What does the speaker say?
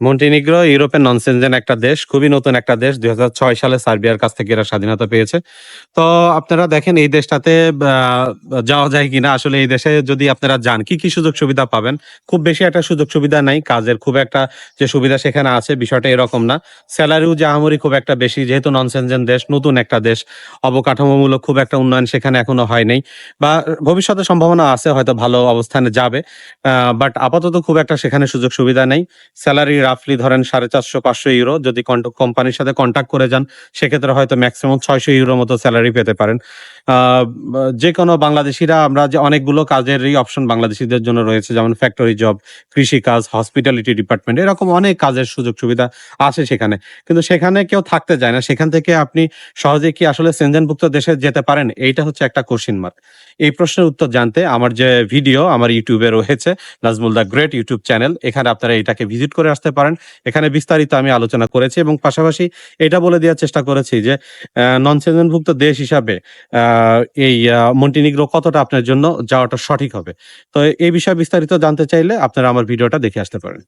Montenegro ইউরোপের নন-সেনজেন একটা দেশ। খুবই নতুন একটা দেশ। ২০০৬ সালে সার্বিয়ার কাছ থেকে এরা স্বাধীনতা পেয়েছে। তো আপনারা দেখেন এই দেশটাতে যাওয়া যায় কিনা? আসলে এই দেশে যদি আপনারা যান, কি, কি সুযোগ সুবিধা পাবেন? খুব বেশি একটা সুযোগ সুবিধা নাই। কাজের খুব একটা যে সুবিধা সেখানে আছে বিষয়টা এরকম না। স্যালারিও যে আহামরি খুব একটা বেশি যেহেতু নন-সেনজেন দেশ, নতুন একটা দেশ। অবকাঠামোমূলক খুব একটা উন্নয়ন সেখানে এখনও হয় নাই। বা ভবিষ্যতে সম্ভাবনা আছে হয়তো ভালো অবস্থানে যাবে। বাট আপাতত খুব একটা সেখানে সুযোগ সুবিধা নেই। সেলারি রাফলি ধরেন €৪৫০-৫০০ যদি কোম্পানির সাথে কন্ট্যাক্ট করে যান, সেক্ষেত্রে হয়তো মেক্সিমাম €৬০০ মতো সেলারি পেতে পারেন। আ বা যেকোনো বাংলাদেশীরা আমরা যে অনেকগুলো কাজেরই অপশন বাংলাদেশীদের জন্য রয়েছে। যেমন ফ্যাক্টরি জব, কৃষিকাজ, হসপিটালিটি ডিপার্টমেন্ট এরকম অনেক কাজের সুযোগ সুবিধা আছে সেখানে। কিন্তু সেখানে কেউ থাকতে যায় না। সেখান থেকে আপনি সহজে কি আসলে সেনজেনভুক্ত দেশে যেতে পারেন? এইটা হচ্ছে একটা কোয়েশ্চেন মার্ক। এই প্রশ্নের উত্তর জানতে আমার যে ভিডিও আমার ইউটিউবে রয়েছে Nazmul the great YouTube channel. এখানে আপনারা এটাকে ভিজিট করে আসতে পারেন। এখানে বিস্তারিত আমি আলোচনা করেছি এবং পাশাপাশি এটা বলে দেওয়ার চেষ্টা করেছি যে নন সেনজেনভুক্ত দেশ হিসাবে এই মন্টিনিগ্রো কতটা আপনার জন্য যাওয়াটা সঠিক হবে। তো এই বিষয়ে বিস্তারিত জানতে চাইলে আপনারা আমার ভিডিওটা দেখে আসতে পারেন।